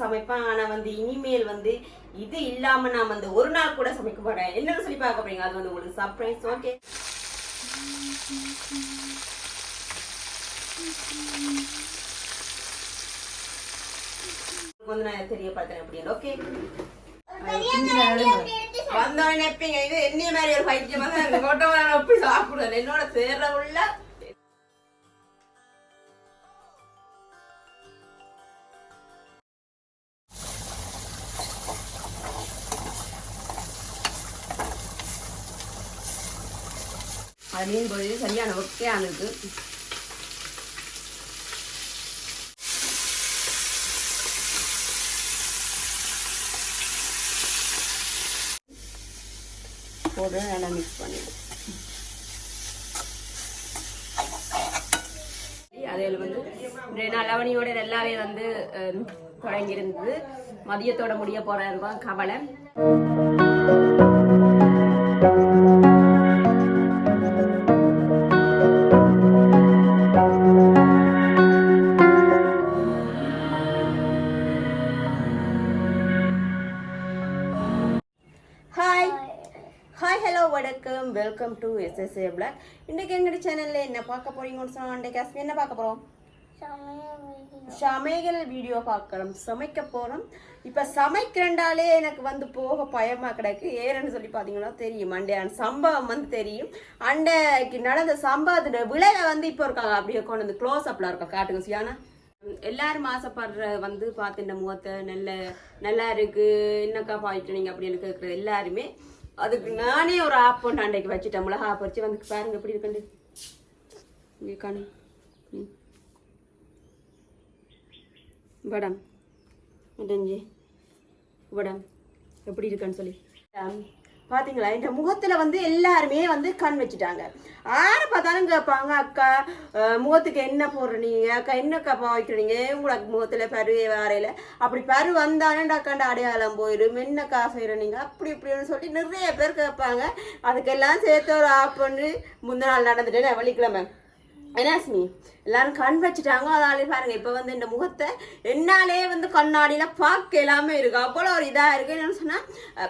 சமைப்பேன். ஆனா வந்து இனிமேல் வந்து இது இல்லாம நான் வந்து ஒரு நாள் கூட சமைக்க போறேன் என்னன்னு சொல்லி பார்க்க போறீங்க? அது வந்து உங்களுக்கு சர்ப்ரைஸ் ஓகே வந்து நான் தெரியப்படுத்துறேன் அப்படின்னு ஓகே வந்தவன் எப்பீங்க இது? என்னைய மாதிரி ஒரு பைத்தியமா தான் இருக்கு கொட்டவன் எப்படி சாப்பிடுவேன் என்னோட சேர்ற உள்ள மீன் பொரியல் சரியான ஒக்கையானது போட்டு நல்லா மிக்ஸ் பண்ணிடுவோம் அதில் வந்து இந்த லவணியோட நல்லாவே வந்து தொடங்கியிருந்தது. மதியத்தோட முடிய போற கவலை. டு எஸ்எஸ்ஏ இன்றைக்கு சேனலில் என்ன பார்க்க போறீங்கன்னு சொன்னால் இன்றைக்கு அஸ்மி என்ன பார்க்க போகிறோம் சமையல் வீடியோ பார்க்கலாம். சமைக்க போகிறோம் இப்போ சமைக்கிறண்டாலே எனக்கு வந்து போக பயமாக கிடக்கு. ஏன்னு சொல்லி பார்த்தீங்கன்னா தெரியும். அண்டையான சம்பவம் வந்து தெரியும். அண்டைக்கு நடந்த சம்பவத்தோட விளைவை வந்து இப்போ இருக்காங்க. அப்படியே கொண்டு வந்து க்ளோஸ் அப்பில் இருக்கா காட்டுங்க சியானா. எல்லாரும் ஆசைப்படுற வந்து பார்த்து இந்த முகத்தை நல்ல நல்லா இருக்கு. என்னக்கா பாயிட்டு நீங்க அப்படின்னு கேட்குறது எல்லாருமே. அதுக்கு நானே ஒரு ஆப் ஒன்று அண்டைக்கு வச்சுட்டேன். மிளகா ஆப் வச்சு வந்து பாருங்க எப்படி இருக்குண்டு இங்கே காணு. வடம். முடிஞ்சு வடம். எப்படி இருக்குன்னு சொல்லி. பார்த்தீங்களா இந்த முகத்தில் வந்து எல்லாருமே வந்து கண் வச்சுட்டாங்க. யாரை பார்த்தாலும் கேட்பாங்க அக்கா முகத்துக்கு என்ன போடுறீங்க? அக்கா என்னக்கா வைக்கிறீங்க? உங்களுக்கு முகத்தில் பரு வேறையில் அப்படி பரு வந்தானே அக்காண்ட அடையாளம் போயிடும். என்னக்கா செய்யறீங்க அப்படி இப்படின்னு சொல்லி நிறைய பேர் கேட்பாங்க. அதுக்கெல்லாம் சேர்த்து ஒரு ஆப் பண்ணி முந்தின நாள் நடந்துட்டேன் வெள்ளிக்கிழமை என்னாஸ்மி எல்லாரும் கண் வச்சுட்டாங்க அதாலே பாருங்க. இப்போ வந்து இந்த முகத்தை என்னாலே வந்து கண்ணாடியில் பார்க்க எல்லாமே இருக்கு? அவ்வளோ ஒரு இதாக இருக்கு. என்னன்னு சொன்னால்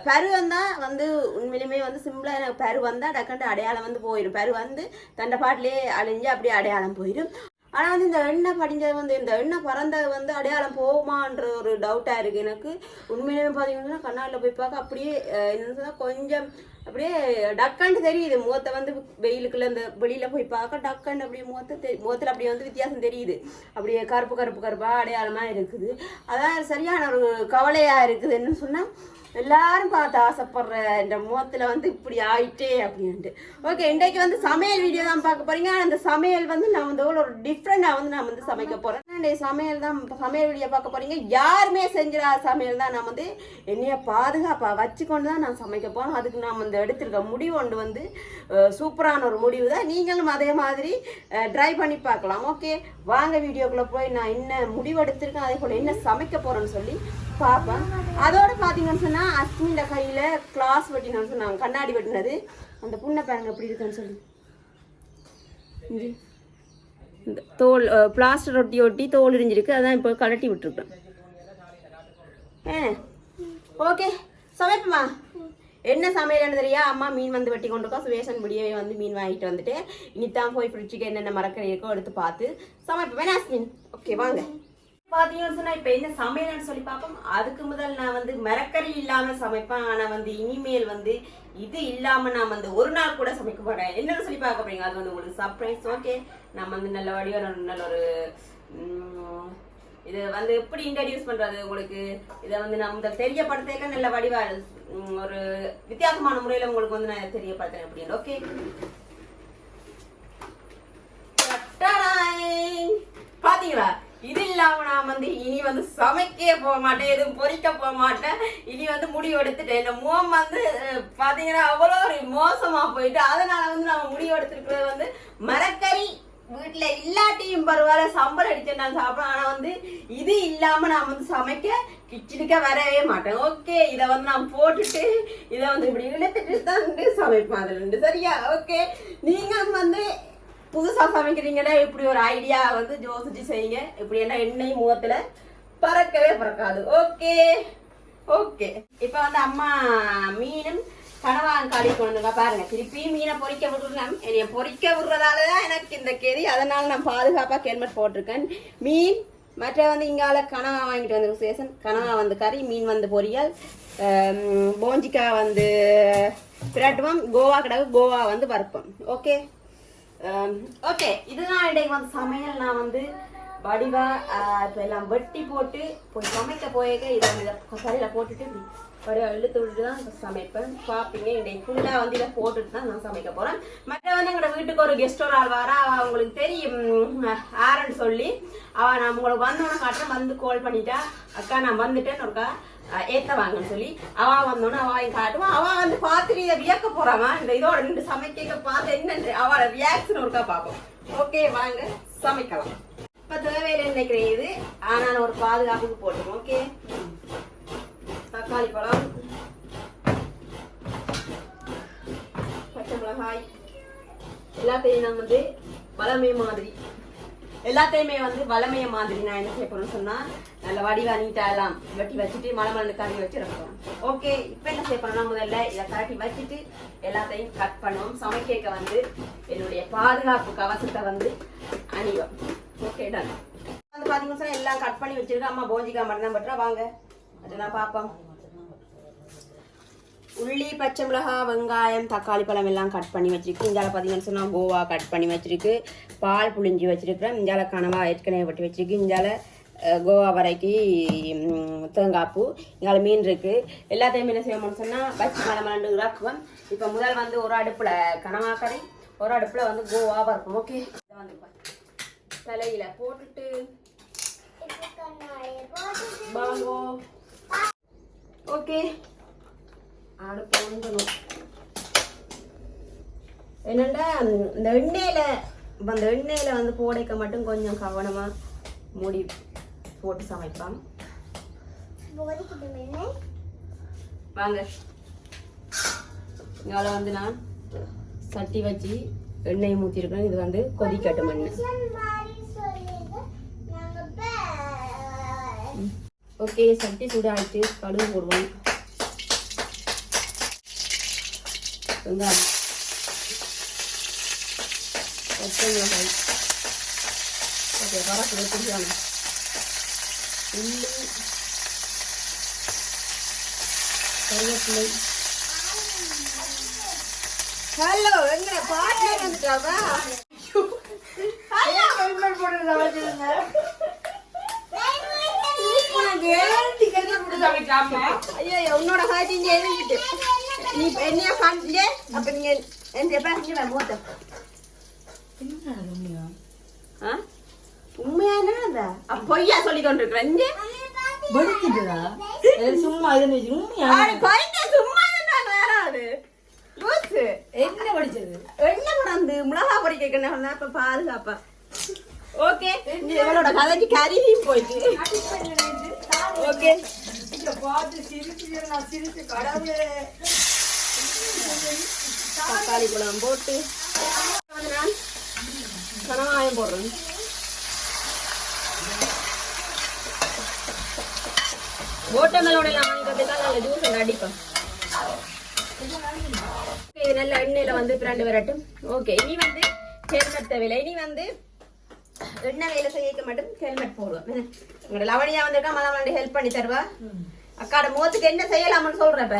பரு வந்தால் வந்து உண்மையிலுமே வந்து சிம்பிளாக எனக்கு பரு வந்தால் டக்குண்டு அடையாளம் வந்து போயிடும். பரு வந்து தண்டை பாட்டிலே அழிஞ்சு அப்படியே அடையாளம் போயிடும். ஆனால் வந்து இந்த எண்ணெய் படிஞ்சது வந்து இந்த எண்ணெய் பறந்தது வந்து அடையாளம் போகுமான்ற ஒரு டவுட்டாக இருக்குது எனக்கு உண்மையிலேயே பார்த்தீங்கன்னா கண்ணாடியில் போய் பார்க்க அப்படியே என்னன்னு கொஞ்சம் அப்படியே டக்கண்டு தெரியுது. முகத்தை வந்து வெயிலுக்குள்ள இந்த வெளியில் போய் பார்க்க டக்குன்னு அப்படியே முகத்தை தெரி முகத்தில் அப்படியே வந்து வித்தியாசம் தெரியுது. அப்படியே கருப்பு கருப்பு கருப்பாக அடையாளமாக இருக்குது. அதான் சரியான ஒரு கவலையாக இருக்குதுன்னு சொன்னால் எல்லாரும் பார்த்து ஆசைப்படுற இந்த முகத்தில் வந்து இப்படி ஆயிட்டே அப்படின்ட்டு. ஓகே இன்றைக்கு வந்து சமையல் வீடியோ தான் பார்க்க போறீங்க. அந்த சமையல் வந்து நான் வந்து ஒரு டிஃப்ரெண்டாக வந்து நான் வந்து சமைக்க போறேன். இன்றைய சமையல் தான் சமையல் வீடியோ பார்க்க போறீங்க. யாருமே செஞ்சிடாத சமையல் தான் நான் வந்து என்னைய பாதுகாப்பாக வச்சுக்கொண்டு தான் நான் சமைக்க போகிறோம் அதுக்கு நான் வந்து எடுத்திருக்க முடிவு ஒன்று வந்து சூப்பரான ஒரு முடிவு தான். நீங்களும் அதே மாதிரி ட்ரை பண்ணி பார்க்கலாம். ஓகே வாங்க வீடியோக்குள்ளே போய் நான் என்ன முடிவு எடுத்திருக்கேன் அதே போல் என்ன சமைக்க போகிறேன்னு சொல்லி பார்ப்பேன் அதோட பார்த்தீங்கன்னு சொன்னால் அஸ்மின்ற கையில் கிளாஸ் வெட்டினு சொன்னாங்க. கண்ணாடி வெட்டினது. அந்த புண்ணை பாருங்க எப்படி இருக்குன்னு சொல்லி. இந்த தோல் பிளாஸ்டர் ஒட்டி ஒட்டி தோல் இரிஞ்சிருக்கு அதான் இப்போ கலட்டி விட்டுருக்கேன் ஏ ஓகே. சமைப்பமா? என்ன சமையல்னு தெரியா? அம்மா மீன் வந்து வெட்டி கொண்டு சுவேஷன் முடியவே வந்து மீன் வாங்கிட்டு வந்துட்டு இனித்தான் போய் ஃப்ரிட்ஜுக்கு என்னென்ன மரக்கறி இருக்கோ எடுத்து பார்த்து சமைப்பேன் அஸ்மின்? ஓகே வாங்க. பார்த்தீங்கன்னு சொன்னா இப்ப என்ன சமையல்னு சொல்லி பார்ப்போம். அதுக்கு முதல் நான் வந்து மரக்கறி இல்லாம சமைப்பேன். ஆனா வந்து இனிமேல் வந்து இது இல்லாம நான் வந்து ஒரு நாள் கூட சமைக்க போறேன் என்னன்னு சொல்லி பார்க்க போறீங்க? அது வந்து உங்களுக்கு சர்ப்ரைஸ் ஓகே நம்ம வந்து நல்ல வடிவ நல்ல ஒரு இது வந்து எப்படி இன்ட்ரடியூஸ் பண்றது உங்களுக்கு? இதை வந்து நான் முதல் தெரியப்படுத்த நல்ல வடிவா ஒரு வித்தியாசமான முறையில உங்களுக்கு வந்து நான் தெரியப்படுத்துறேன் அப்படின்னு. ஓகே பார்த்தீங்களா இது இல்லாம நான் வந்து இனி வந்து சமைக்கவே போக மாட்டேன் எதுவும் பொறிக்க போக மாட்டேன். இனி வந்து முடிவு எடுத்துட்டேன். இந்த முகம் வந்து பாத்தீங்கன்னா அவ்வளோ ஒரு மோசமா போயிட்டு அதனால வந்து நம்ம முடிவு எடுத்துருக்கிறது வந்து மரக்கறி வீட்டுல இல்லாட்டியும் பரவாயில்ல சம்பளம் அடிச்சு நான் சாப்பிடுவேன் ஆனா வந்து இது இல்லாம நான் வந்து சமைக்க கிச்சனுக்கே வரவே மாட்டேன். ஓகே இதை வந்து நான் போட்டுட்டு இதை வந்து இப்படி இழுத்துட்டு தான் சமைப்பேன். அதுல இருந்து சரியா? ஓகே. நீங்களும் வந்து புதுசா சமைக்கிறீங்கன்னா இப்படி ஒரு ஐடியா வந்து யோசிச்சு செய்யுங்க. இப்படி என்ன எண்ணெய் முகத்துல பறக்கவே பறக்காது. ஓகே ஓகே இப்ப வந்து அம்மா மீனும் கனவாங்க காலி கொண்டு பாருங்க திருப்பி மீனை பொறிக்க விடுறேன். என்னைய பொறிக்க விடுறதால தான் எனக்கு இந்த கெதி. அதனால நான் பாதுகாப்பாக ஹெல்மெட் போட்டிருக்கேன். மீன் மற்ற வந்து இங்கால கனவா வாங்கிட்டு வந்து சேசன் கனவா வந்து கறி மீன் வந்து பொரியல். போஞ்சிக்காய் வந்து பிரட்டுவோம் கோவா கிடக்கு கோவா வந்து வறுப்போம் ஓகே Um, ஓகே இதுதான் இன்றைக்கு வந்து சமையல். நான் வந்து வடிவா uh, இப்போ எல்லாம் வெட்டி போட்டு போய் சமைக்க போயிருக்க இதை இதை கறியில் போட்டுட்டு வடிவா இழுத்து விட்டு தான் சமைப்பேன். பார்ப்பீங்க இன்றைக்கு ஃபுல்லாக வந்து இதை போட்டுட்டு தான் நான் சமைக்க போகிறேன் மற்ற வந்து எங்களோட வீட்டுக்கு ஒரு கெஸ்ட் ஒரு ஆள் வரா அவங்களுக்கு தெரியும் ஆரன்னு சொல்லி. அவள் நான் உங்களுக்கு வந்தோடனே காட்டுறேன் வந்து கால் பண்ணிட்டா. அக்கா நான் வந்துட்டேன்னு ஒருக்கா ஏத்த வாங்கன்னு சொல்லி அவ வந்தோன்னு அவ வாங்கி காட்டுவான் அவன் வந்து பார்த்துட்டு இதை வியக்க போறாமா? இந்த இதோட நின்று சமைக்க பார்த்து என்னென்று? அவளோட ரியாக்ஷன் ஒருக்கா பார்ப்போம். ஓகே வாங்க சமைக்கலாம். இப்ப தேவையில்லை நினைக்கிறேன் இது. ஆனால் ஒரு பாதுகாப்புக்கு போட்டோம் ஓகே தக்காளி பழம். பச்சை மிளகாய். எல்லாத்தையும் நான் வந்து பழமே மாதிரி எல்லாத்தையுமே வந்து வளமைய மாதிரி நான் என்ன செய்ய போறேன்னு சொன்னா நல்ல வடிவா நீட்டா வெட்டி வச்சுட்டு மலை மலர்ந்து கறி வச்சு வைப்போம் ஓகே இப்போ என்ன செய்ய போறோம்னா முதல்ல இதை கரட்டி வச்சுட்டு எல்லாத்தையும் கட் பண்ணுவோம் சமைக்க வந்து என்னுடைய பாதுகாப்பு கவசத்தை வந்து அணிவோம் ஓகே டன் வந்து பாத்தீங்கன்னா எல்லாம் கட் பண்ணி வச்சிருக்கேன் அம்மா போஞ்சிக்கா மட்டும் தான் பட்டுறா வாங்க. அதை நான் பார்ப்போம். உள்ளி பச்சை மிளகாய் வெங்காயம் தக்காளி பழம் எல்லாம் கட் பண்ணி வச்சிருக்கு. இங்கால பார்த்தீங்கன்னு சொன்னால் கோவா கட் பண்ணி வச்சிருக்கு. பால் புளிஞ்சு வச்சிருக்கிறேன். இங்கால கனவா ஏற்கனவே வெட்டி வச்சிருக்கு. அஹ், கோவா வரைக்கு ம், தேங்காய் பூ இங்கால மீன் இருக்கு. எல்லாத்தையும் என்ன செய்யணும்னு சொன்னால் வச்சு மலை மலண்டு இறக்குவோம். இப்போ முதல் வந்து ஒரு அடுப்பில் கனவா கறி ஒரு அடுப்பில் வந்து கோவா வறுப்போம் ஓகே வந்து தலையில போட்டுட்டு ஓகே வந்துடும் என்னண்டா இந்த எண்ணெயில இப்ப அந்த எண்ணெயில வந்து போடைக்க மட்டும் கொஞ்சம் கவனமா மூடி போட்டு சமைப்பான் வாங்க. இங்கால வந்து நான் சட்டி வச்சு எண்ணெய் ஊற்றிருக்கேன் இது வந்து கொதிக்கட்டும் மண்ணு ஓகே சட்டி சூடாயிட்டு கடுகு போடுவோம். வெங்காயம் பச்சை மிளகாய் ஓகே வரப்பு வச்சுருக்காங்க உள்ளி கருவேப்பிலை ஹலோ எங்க பாட்டு வந்துட்டாவா ஐயோ உன்னோட ஹார்ட் இங்க எழுதிட்டு நீ என்னைய காணிச்சிலே அப்ப நீங்க என் பேசுங்க மூத்த ஆ? உண்மையா என்னடா அப்ப பொய்யா சொல்லி கொண்டிருக்கிறேன் இங்க வெடிக்குதுடா சும்மா இது உண்மையா சும்மா என்ன படிச்சது என்ன வந்து மிளகா பொடி கேட்கணும் அப்ப பாதுகாப்பா ஓகே இவளோட கதைக்கு கருவியும் போயிட்டு ஓகே பார்த்து சிரிச்சு நான் சிரிச்சு கடவுளே தக்காளி பழம் போட்டு நான் கனவாயம் போடுறேன் எல்லாம் வாங்கிக்கிறதுக்காக ஜூஸ் அடிப்பேன் Okay, இது நல்ல எண்ணெயில வந்து பிரண்டு வரட்டும் ஓகே இனி வந்து ஹெல்மெட் தேவையில்லை இனி வந்து எண்ணெய் வேலை செய்ய மட்டும் ஹெல்மெட் போடுவோம் உங்களோட லவணியா வந்திருக்கா மலவண்டி ஹெல்ப் பண்ணி தருவா அக்காட முகத்துக்கு என்ன செய்யலாம்னு சொல்றப்ப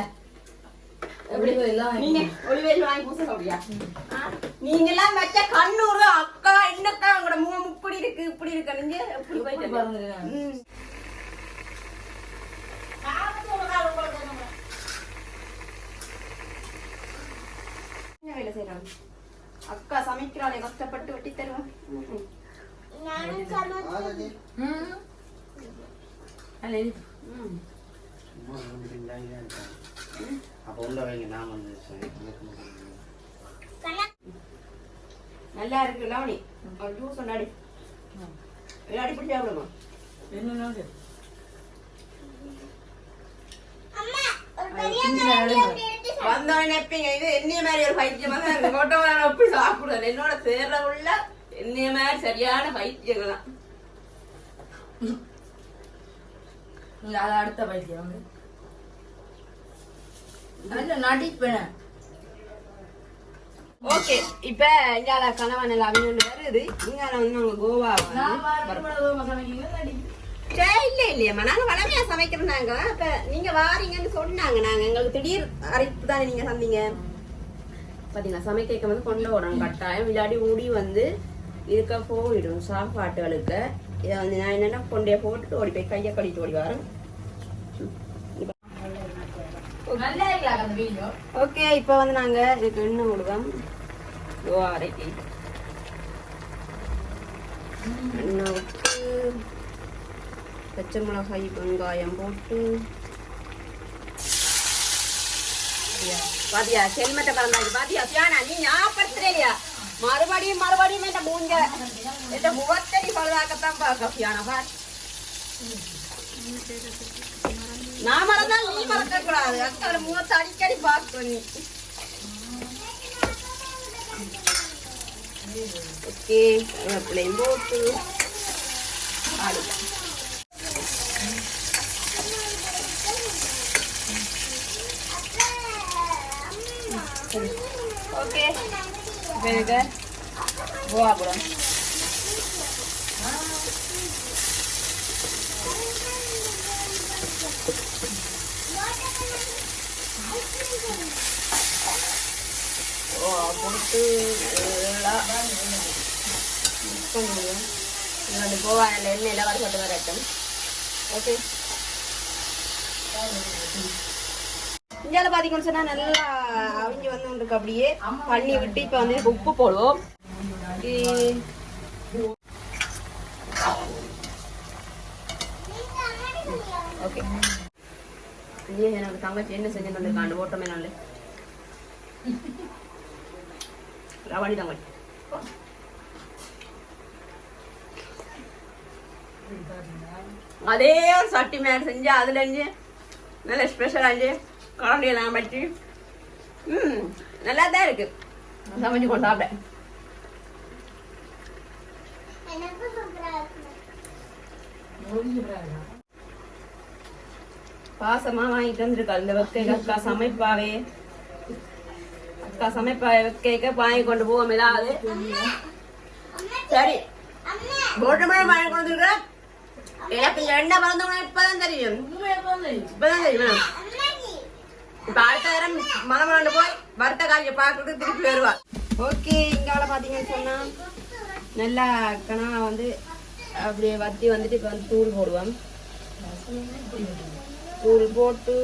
எல்லாம் வச்ச கண்ணூறு அக்கா என்னக்கா உங்களோட முகம் இப்படி இருக்கு இப்படி இருக்கு. நீங்க எப்படி போயிட்டு பாருங்க? வேலை அக்கா சமைக்கிறாளே கஷ்டப்பட்டு வெட்டி தருவா ம். ம். அப்போ உள்ள வைங்க நான் வந்து நல்லா இருக்கு லவணி ஒரு ஜூஸ் ஒன்று அடி அடி பிடிச்சி சாப்பிடுமா என்ன வந்தவன் எப்பீங்க இது என்னைய மாதிரி ஒரு பைத்தியமா தான் இருக்கு. கொட்டவன சாப்பிடுறது? என்னோட சேர்ற உள்ள என்னைய மாதிரி சரியான பைத்தியங்க தான் அது அடுத்த பைத்தியம் வந்து நடிப்பேன் ஓகே இப்ப இங்கால கணவன் எல்லாம் அவங்க வருது. இங்கால வந்து நாங்க கோவா இல்ல இல்லையம்மா. நாங்க வளமையா சமைக்கிறோம் நாங்க. அப்ப நீங்க வாரீங்கன்னு சொன்னாங்க நாங்க. எங்களுக்கு திடீர் அழைப்பு தானே நீங்க சந்தீங்க பாத்தீங்களா சமைக்க வந்து கொண்டு வரணும் கட்டாயம். இல்லாட்டி ஊடி வந்து இருக்க போயிடும். சாப்பாட்டுகளுக்கு. இதை வந்து நான் என்னன்னா கொண்டே போட்டுட்டு ஓடி போய் கையை கழிட்டு ஓடி வரேன் நல்லா இருக்கலாம் அந்த வீடியோ ஓகே இப்போ வந்து நாங்கள் இதுக்கு எண்ணெய் விடுவோம் அரைக்கி. எண்ணெய் விட்டு பச்சை மிளகாய் வெங்காயம் போட்டு. பாத்தியா? பாத்தியா? ஹெல்மெட்டை பறந்தாச்சு பாத்தியா? சியானா நீ ஞாபகப்படுத்துறியா மறுபடியும் மறுபடியும் என்ன மூஞ்ச என்ன முகத்தை நீ பழுதாக்கத்தான் பார்க்க சியானா பார். நான் மறந்தா நீ மறக்க கூடாது. முகத்தை அடிக்கடி பார்க்கணும் நீ. ஓகே பிள்ளையும் போட்டு. ஓகே கோவாபுரம் எல்லாம் mix பண்ணிடுவோம் இது வந்து கோவா எண்ணெயில் வறுபட்டு வரட்டும் ஓகே இந்தியாவில் பார்த்தீங்கன்னு சொன்னால் நல்லா அவிஞ்சு வந்து இருக்கு அப்படியே பண்ணி விட்டு இப்போ வந்து இதுக்கு உப்பு போடுவோம் இ- ஓகே இல்லையே எனக்கு தங்கச்சி என்ன செஞ்சு வந்திருக்காண்டு ஓட்டமே நாள் ரவாடி தங்கச்சி அதே ஒரு சட்டி மேலே செஞ்சு அதுல இருந்து நல்ல ஸ்பெஷலாக இருந்து கரண்டியெல்லாம் வச்சு ம் நல்லா தான் இருக்கு சமைச்சு கொண்டு சாப்பிட பாசமா வாங்கிட்டு வந்திருக்கா இந்த வெக்கைக்கு அக்கா சமைப்பாவே. அக்கா சமைப்பா வெக்கைக்க வாங்கி கொண்டு போவோம். ஏதாவது சரி. போட்டமே வாங்கி கொண்டு வந்துருக்க எனக்கு என்ன எண்ணெய் பிறந்தவங்க இப்பதான் தெரியும். இப்பதான் தெரியும். இப்ப அடுத்த நேரம் மனமண்டு போய் வறுத்த காலியை பார்த்துட்டு திருப்பி வருவா. ஓகே இங்கால பாத்தீங்கன்னு சொன்னா நல்லா கணா வந்து அப்படியே வத்தி வந்துட்டு இப்போ வந்து தூள் போடுவோம். தூள் போட்டு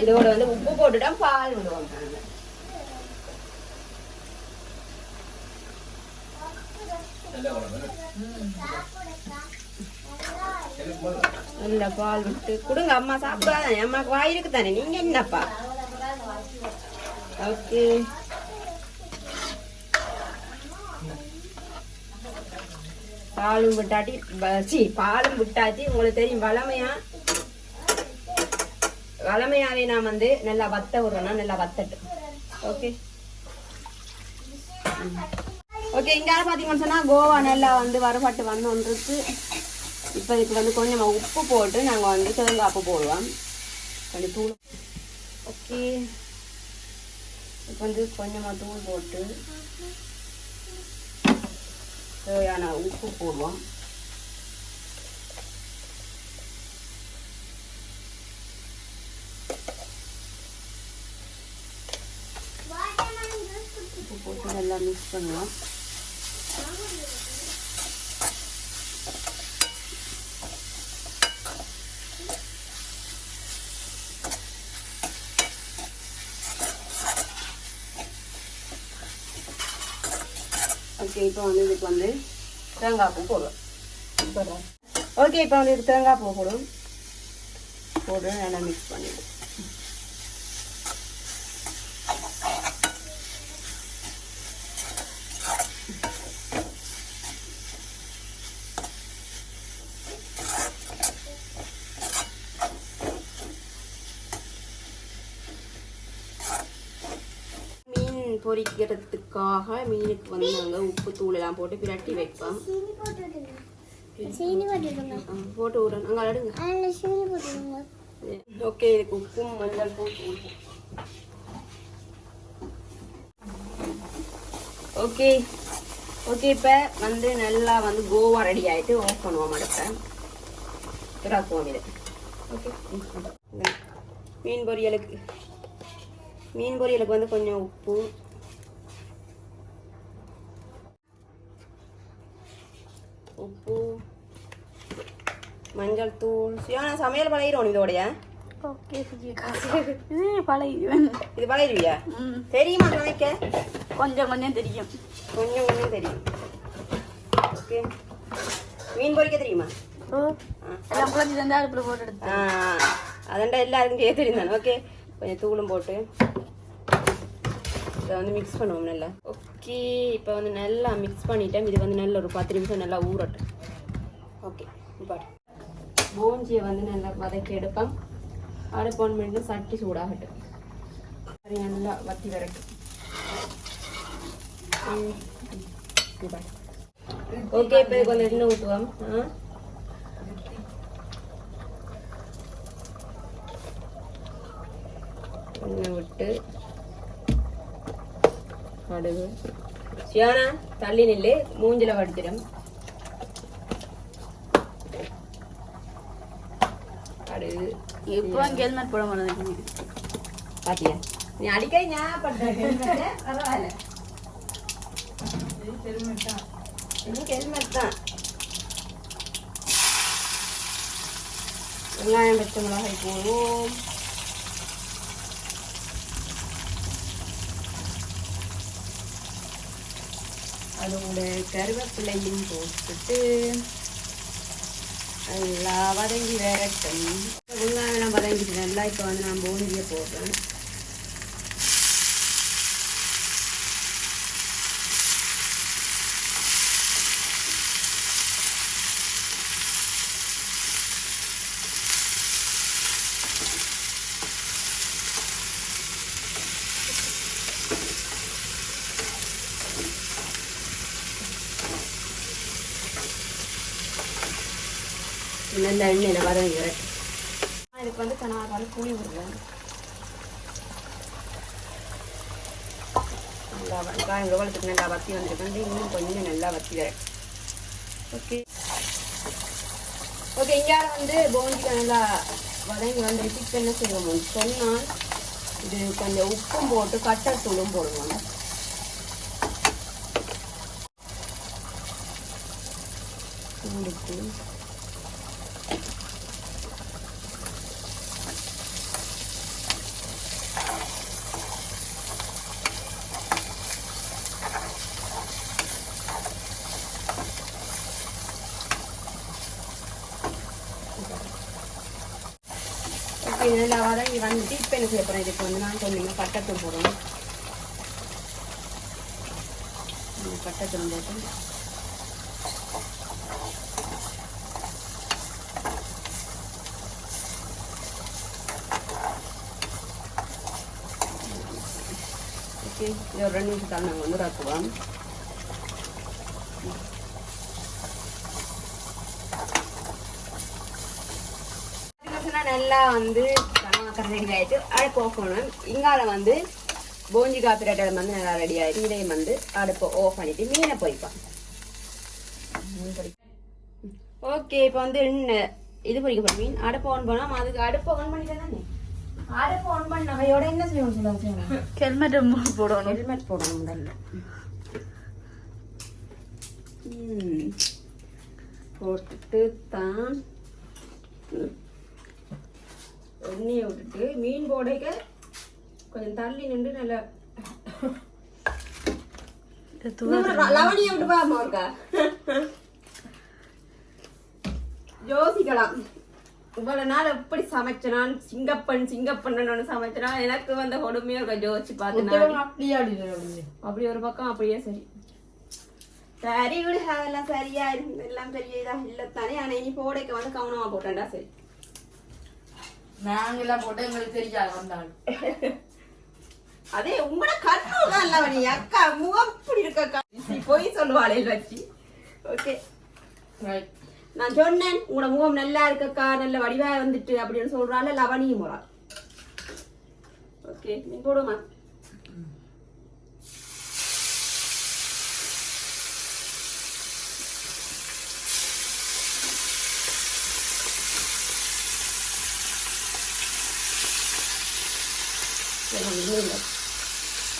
இதோட வந்து உப்பு போட்டுட்டா பால் விடுவாங்க. இந்த பால் விட்டு கொடுங்க அம்மா சாப்பிடாத. அம்மாக்கு வாயிருக்கு தானே நீங்க என்னப்பா? ஓகே பாலும் விட்டாட்டி சி பாலும் விட்டாச்சு உங்களுக்கு தெரியும் வளமையா? வளமையாவே நான் வந்து நல்லா வத்த விடுறேன்னா நல்லா வத்தட்டும் ஓகே? ஓகே இங்கே பார்த்தீங்கன்னு சொன்னால் கோவா நல்லா வந்து வரப்பாட்டு வந்தோன்றது இப்போ இதுக்கு வந்து கொஞ்சமாக உப்பு போட்டு நாங்கள் வந்து தேங்காப்பு போடுவோம். கொஞ்சம் தூள். ஓகே. இப்போ வந்து கொஞ்சமாக தூள் போட்டு தேவையான உப்பு போடுவோம். உப்பு போட்டு நல்லா மிக்ஸ் பண்ணுவோம். ஓகே இப்போ வந்து இதுக்கு வந்து தேங்காய் பூ போடுவோம் ஓகே இப்போ வந்து இதுக்கு தேங்காய் பூ போடும் போட்டு நல்லா மிக்ஸ் பண்ணிவிடும் மீன் பொரிக்கிறதுக்காக மீனுக்கு வந்து நாங்கள் உப்பு தூள் எல்லாம் போட்டு பிரட்டி வைப்போம். போட்டு விடுறேன் அங்கே அடுங்க ஓகே இதுக்கு உப்பும் மஞ்சள் போட்டு. ஓகே. ஓகே இப்போ வந்து நல்லா வந்து கோவா ரெடி ஆகிட்டு ஆஃப் பண்ணுவோம் அடுப்பை. இறக்குவோம் இது ஓகே. மீன் பொரியலுக்கு. மீன் பொரியலுக்கு வந்து கொஞ்சம் உப்பு உப்பு மஞ்சள் தூள். சியானா சமையல் பழகிடும் இதோடைய? ஓகே இது பழகிடுவேன். இது பழகிடுவியா? தெரியுமா சமைக்க கொஞ்சம் கொஞ்சம் தெரியும். கொஞ்சம் கொஞ்சம் தெரியும். ஓகே. மீன் பொரிக்க தெரியுமா? எல்லாம் குழந்தை தந்தா அடுப்பில் போட்டு எடுத்து அதண்டா எல்லாருக்கும் செய்ய தெரியும் தானே ஓகே. கொஞ்சம் தூளும் போட்டு. இதை வந்து மிக்ஸ் பண்ணுவோம் நல்லா. ஓகே. இப்போ வந்து நல்லா மிக்ஸ் பண்ணிட்டேன். இது வந்து நல்ல ஒரு பத்து நிமிஷம் நல்லா ஊறட்டும். ஓகே பாட்டு பூஞ்சியை வந்து நல்லா வதக்கி எடுப்பேன் ஆன் பண்ணிட்டு சட்டி சூடாகட்டும். சரி நல்லா வத்தி வரட்டும். ஓகே இப்போ கொஞ்சம் எண்ணெய் ஊற்றுவோம் ஆ? விட்டு கடுகு சியானா தள்ளி நில்லு. மூஞ்சில வடிச்சிடும் கடுகு இப்போ ஹெல்மெட் போட மாட்டேங்க பாத்தியா? நீ அடிக்கடி ஞாபகப்படுத்த பரவாயில்ல. எனக்கு ஹெல்மெட் தான். வெங்காயம் பச்சை மிளகாய் போடுவோம். அதோட கருவேப்பிலையும் போட்டுட்டு நல்லா வதங்கி வரட்டும். வெங்காயம் வதங்கிட்டு நல்லா இப்போ வந்து நான் போனியை போடுறேன். நல்ல எண்ணெயில் வதங்கி வரட்டும் நான் இதுக்கு வந்து நான் வந்து புளி விடுவேன் நல்லா வெங்காயம் எவ்வளோத்துக்கு நல்லா வத்தி வந்திருக்கேன் இன்னும் கொஞ்சம் நல்லா வத்தி ஓகே. ஓகே இங்கே வந்து போஞ்சிக்கு நல்லா வதங்கி வந்துருச்சு இப்போ என்ன செய்வோம் சொன்னால் இது கொஞ்சம் உப்பும் போட்டு கட்டர் தூளும் போடுவாங்க தூளுக்கு ஓகே நல்லா வதங்கி வந்துட்டு இப்போ என்ன செய்ய போகிறேன் இதுக்கு வந்து நான் சொன்னீங்க பட்டத்தூள் போடணும். ம், பட்டத்தூள் போட்டு. ஓகே இது ஒரு ரெண்டு நிமிஷத்தால் நாங்கள் வந்து ரத்துவோம் பார்த்தீங்கன்னா நல்லா வந்து ஆயிட்டு அடுப்பு ஆஃப் பண்ணணும் இங்கால வந்து போஞ்சி காப்பி ரெட்டை வந்து நல்லா ரெடி ஆயிட்டு இதையும் வந்து அடுப்பு ஆஃப் பண்ணிட்டு மீனை பொரிப்பான் ஓகே இப்போ வந்து எண்ணெய். இது பொரிக்க போகிற மீன் அடுப்பு ஆன் பண்ணால் அதுக்கு அடுப்பு ஆன் பண்ணிட்டு தானே? அடுப்பு ஆன் பண்ண அவையோட என்ன செய்யணும் சொல்லுவாங்க ஹெல்மெட் போடணும். ஹெல்மெட் போடணும் முதல்ல. போட்டுட்டு தான். எண்ணெயை விட்டுட்டு மீன் போடைக்க கொஞ்சம் தள்ளி நின்று நல்லா லவணியை விட்டு பாமா இருக்கா யோசிக்கலாம். இவ்வளவு நாள் எப்படி சமைச்சனான்? சிங்கப்பன் சிங்கப்பண்ணனு சமைச்சனா? எனக்கு வந்த கொடுமையா இருக்க யோசிச்சு பார்த்து அப்படி ஒரு பக்கம் அப்படியே சரி. சரி விடு அதெல்லாம் சரியா எல்லாம் சரியா இல்லத்தானே? ஆனா இனி போடைக்கு வந்து கவனமா போட்டேன்டா சரி. நாங்கெல்லாம் போட்டு எங்களுக்கு தெரியாது வந்தாலும். அதே உங்களோட கண்ணூர் தான் இல்ல நீ அக்கா முகம் இப்படி இருக்க போய் சொல்லுவாளே வச்சு ஓகே நான் சொன்னேன் உங்களோட முகம் நல்லா இருக்கக்கா நல்ல வடிவா வந்துட்டு அப்படின்னு சொல்றாள் லவணியும் போறா ஓகே நீ போடுமா?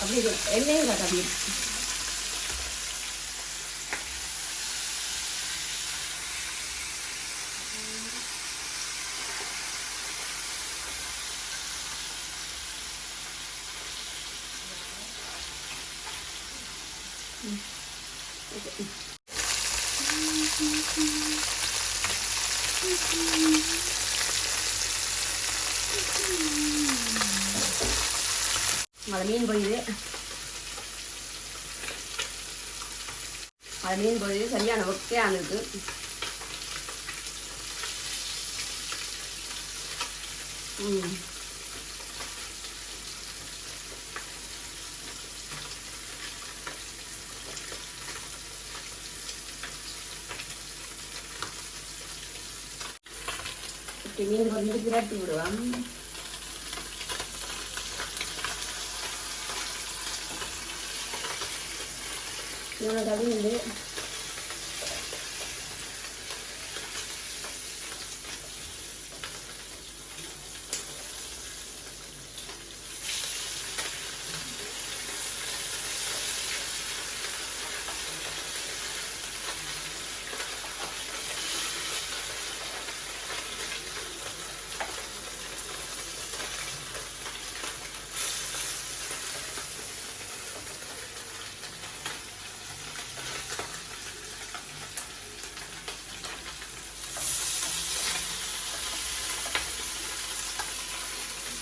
அப்படி எண்ணெயும் காட்டு அப்படி மழை மீன் மீன் பொழியுது சரியான ஒக்கையானது ம். மீன் வந்து விரட்டி விடுவான் മുളക് പൊടിയുണ്ട്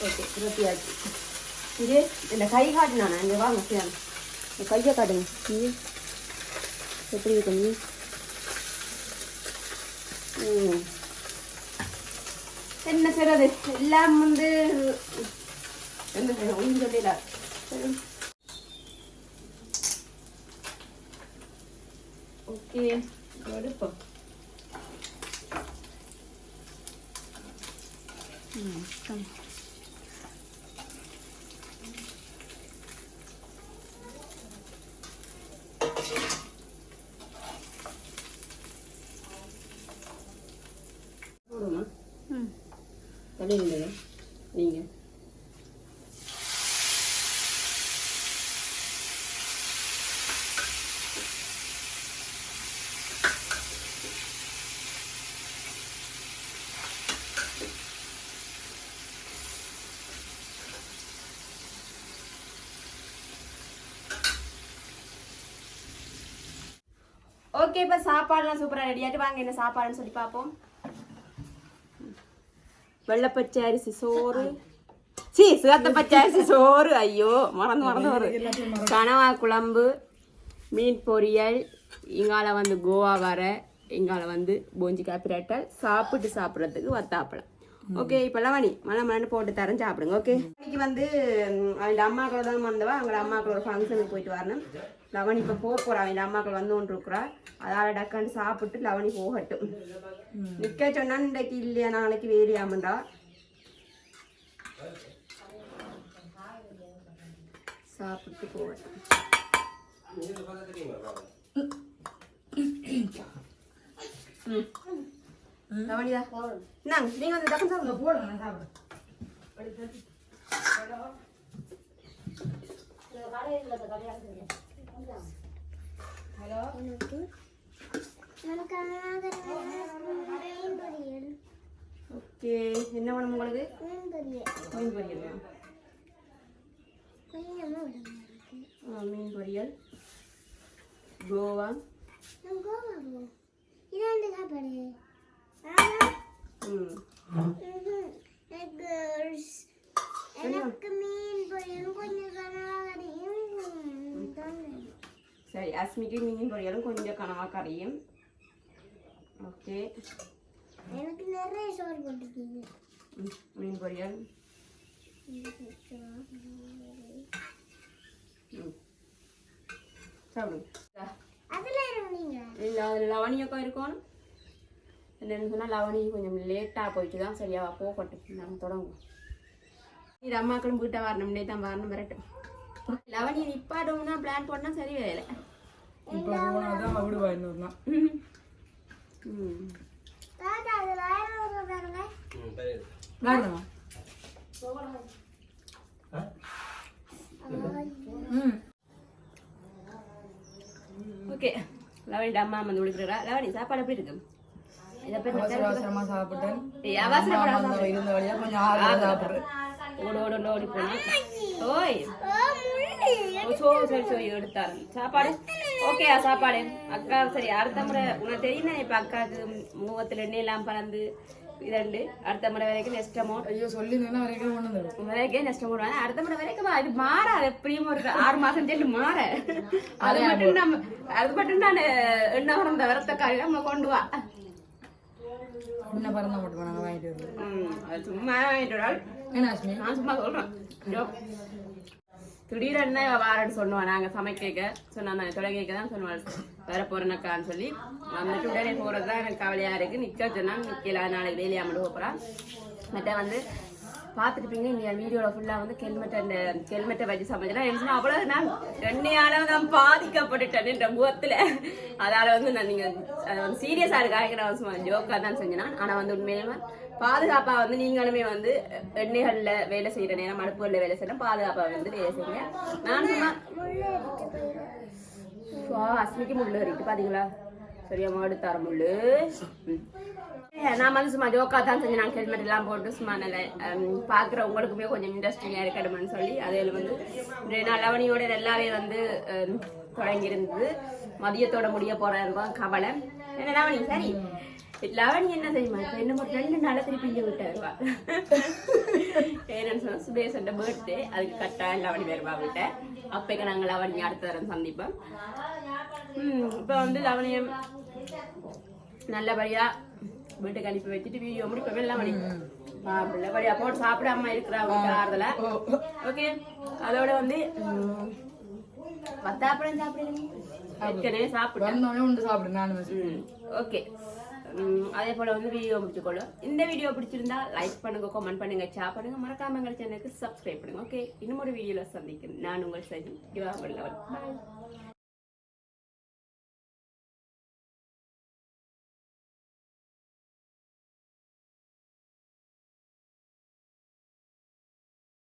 ஓகே இருபத்தியாச்சு இது இந்த கை காட்டினாண்ணா இங்கே வாங்க சேம் இந்த கையை காட்டுங்க இங்கே எப்படி இருக்கு ம் என்ன செய்யறது எல்லாம் வந்து என்ன செய்யணும் ஒன்றும் சொல்லல ஓகே எடுப்போம் ம் கம் போடுமா ம் சொல்லிருந்தது நீங்கள் ஓகே இப்போ சாப்பாடுலாம் சூப்பராக ரெடியாகிட்டு வாங்க என்ன சாப்பாடுன்னு சொல்லி பார்ப்போம். வெள்ளப்பச்சை அரிசி சோறு சீ சிவத்த பச்சை அரிசி சோறு ஐயோ மறந்து மறந்து வரும் கனவா குழம்பு மீன் பொரியல் இங்கால வந்து கோவா வர இங்கால வந்து போஞ்சி காப்பிரட்டல் சாப்பிட்டு சாப்பிட்றதுக்கு வத்தாப்பழம் ஓகே இப்போ லவணி மழை மழை போட்டு தரேன் சாப்பிடுங்க ஓகே இன்னைக்கு வந்து அவங்க அம்மாக்கள் தான் வந்தவா அவங்களோட அம்மாக்கள் ஒரு ஃபங்க்ஷனுக்கு போயிட்டு வரணும் லவன் இப்போ போக போகிறா அவங்க அம்மாக்கள் வந்து கொண்டு இருக்கிறா. அதால் டக்குன்னு சாப்பிட்டு லவனி போகட்டும். நிற்க சொன்னால் இன்றைக்கு இல்லையா நாளைக்கு வேலையாமண்டா சாப்பிட்டு போகட்டும். லவனிதா லவணிதா நீங்க வந்து டக்குன்னு சாப்பிடுங்க. போடுங்க நான் சாப்பிடுறேன் ஓகே என்ன வேணும் உங்களுக்கு மீன் பொரியல் ஆ, மீன் பொரியல் கோவா ம் எனக்கு மீன் பொரியலும் கொஞ்சம் கனவாகரையும் சரி அஸ்மிக்கு மீன் பொரியலும் கொஞ்சம் கனவா கறியும் ஓகே எனக்கு நிறைய சோறு போட்டுருக்கீங்க. மீன் பொரியல். சாப்பிடுங்க. அதுல லவணியக்கம் இருக்கணும் என்னன்னு சொன்னால் லவணி கொஞ்சம் லேட்டாக போயிட்டு தான் சரியா போகட்டும் நாங்கள் தொடங்குவோம். இது அம்மாக்களும் வீட்டை வரணும்னே தான் வரணும் வரட்டும். லவணி நிப்பாட்டோம்னா பிளான் பண்ணால் சரி வேலை. இப்போ போனாதான் வேண்டாமா ஓகே. லவணிட்ட அம்மா வந்து விழுக்கிறா லவணி சாப்பாடு எப்படி இருக்கு? அவசரமா சாப்பிட்டேன். வந்த இருந்த வழியா கொஞ்சம் சாப்பிடுறேன் ஓடு ஓடு ஓடி போனா ஓய். சோ சரி சரி எடுத்தாரு சாப்பாடு? ஓகே சாப்பாடு. அக்கா சரி அடுத்த முறை உனக்கு தெரியும் இப்ப அக்காவுக்கு முகத்துல எண்ணெய் எல்லாம் பறந்து இதண்டு. அடுத்த முறை வரைக்கும் நெக்ஸ்ட் அமௌண்ட் ஐயோ வரைக்கும் கொண்டு வந்துடும் வரைக்கும் நெக்ஸ்ட் அமௌண்ட் அடுத்த முறை வரைக்கும் இது மாறாது எப்படியும் ஒரு ஆறு மாசம் சென்று மாற. அது மட்டும் நம்ம அது மட்டும் நான் என்ன வரந்த வரத்தக்காரி நம்ம கொண்டு வா. என்ன பறந்தா மட்டும் நாங்கள் வாங்கிட்டு வருவோம். ம், அது சும்மா வாங்கிட்டு. என்ன நான் சும்மா சொல்றேன். ஐயோ. திடீரென்ன வாரன்னு சொன்னுவான் நாங்க சமைக்க சொன்னா நான் தொடங்கிக்க தான் சொல்லுவாள் வர போறேனக்கான்னு சொல்லி. வந்துட்டு உடனே போறதுதான் எனக்கு கவலையா இருக்கு. நிக்க சொன்னா நிக்கல நாளைக்கு வேலையா மட்டும் போறான் மற்ற வந்து பார்த்துருப்பீங்க இந்த வீடியோல ஃபுல்லா வந்து ஹெல்மெட் அந்த ஹெல்மெட்டை வச்சு சமைச்சேன் என்ன அவ்வளவு நான் எண்ணெயால நான் பாதிக்கப்பட்டுட்டேன் என்ற முகத்துல. அதால வந்து நான் நீங்க அது வந்து சீரியஸா இருக்காங்க நான் சும்மா ஜோக்கா தான் செஞ்சேன் ஆனா வந்து உண்மையிலுமே பாதுகாப்பா வந்து நீங்களுமே வந்து எண்ணெய்கள்ல வேலை செய்யற நேரம் அடுப்புகள்ல வேலை செய்யணும் பாதுகாப்பா வந்து வேலை செய்யுங்க. நான் சும்மா அஸ்மிக்கு முள்ளு இருக்கு பாத்தீங்களா? சரியா மாடு தர முள்ளு. நான் வந்து சும்மா ஜோக்கா தான் செஞ்சு நாங்கள் ஹெல்மெட் எல்லாம் போட்டு சும்மா நல்ல பார்க்குற உங்களுக்குமே கொஞ்சம் இன்ட்ரெஸ்டிங்காக இருக்கணும்னு சொல்லி அதில் வந்து இன்றைய நாள் லவணியோட எல்லாமே வந்து தொடங்கியிருந்தது. மதியத்தோட முடிய போகிறதான் கவலை. என்ன லவணி சரி. லவணி என்ன தெரியுமா இப்போ என்ன ஒரு ரெண்டு நாளை திருப்பி இங்கே விட்டு வருவா. ஏன்னு சொன்னால் சுபேஷோட பர்த்டே அதுக்கு கட்டாயம் லவணி வருவா விட்ட அப்போக்கு நாங்கள் லவணி அடுத்த தரம் சந்திப்போம். இப்போ வந்து லவணியம் நல்லபடியா வீட்டுக்கு அனுப்பி வச்சுட்டு வீடியோ முடிப்போம். பண்ணி. நல்லபடியா போட்டு சாப்பிட அம்மா இருக்கிறாங்க ஆறுதல? ஓகே அதோட வந்து பத்தாப்பழம் சாப்பிடுங்க ஏற்கனவே சாப்பிட்டேன் வந்தோடனே உண்டு சாப்பிடு நானும் ஓகே. அதே போல வந்து வீடியோ முடிச்சுக்கொள்ளும் இந்த வீடியோ பிடிச்சிருந்தா லைக் பண்ணுங்க கமெண்ட் பண்ணுங்க ஷேர் பண்ணுங்க. மறக்காம எங்கள் சேனலுக்கு சப்ஸ்கிரைப் பண்ணுங்க ஓகே இன்னும் ஒரு வீடியோல சந்திக்கிறேன். நான் உங்கள் சஜி. இவா பாய்